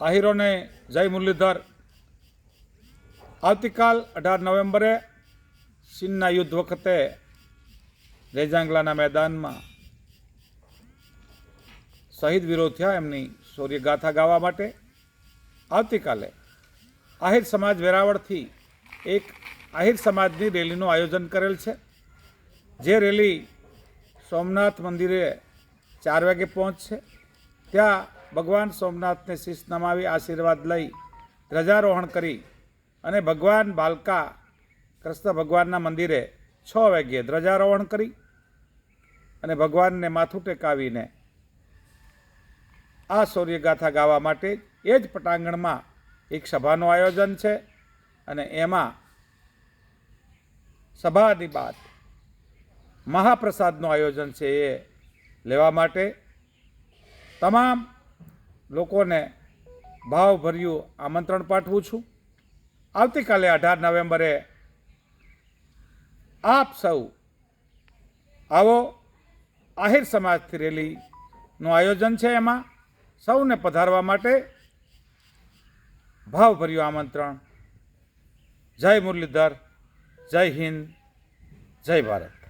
આહિરોને જય મુરલીધર. આવતીકાલ અઢાર નવેમ્બરે ચીનના યુદ્ધ વખતે રેજાંગલાના મેદાનમાં શહીદ વીરો થયા એમની શૌર્યગાથા ગાવા માટે. આવતીકાલે આહિર સમાજ વેરાવળથી એક આહિર સમાજની રેલીનું આયોજન કરેલ છે. જે રેલી સોમનાથ મંદિરે ચાર વાગે પહોંચશે. ત્યાં ભગવાન સોમનાથને શીશ નમાવી આશીર્વાદ લઈ ધ્વજારોહણ કરી અને ભગવાન બાલકા કૃષ્ણ ભગવાનના મંદિરે છ વાગ્યે ધ્વજારોહણ કરી અને ભગવાનને માથું ટેકાવીને આ શૌર્યગાથા ગાવા માટે એ જ પટાંગણમાં એક સભાનું આયોજન છે અને એમાં સભાની બાદ મહાપ્રસાદનું આયોજન છે એ લેવા માટે તમામ લોકોને ભાવભર્યું આમંત્રણ પાઠવું છું. આવતીકાલે અઢાર નવેમ્બરે આપ સૌ આવો. આહિર સમાજથી રેલીનું આયોજન છે એમાં. સૌને પધારવા માટે ભાવભર્યું આમંત્રણ. જય મુરલીધર, જય હિન્દ, જય ભારત.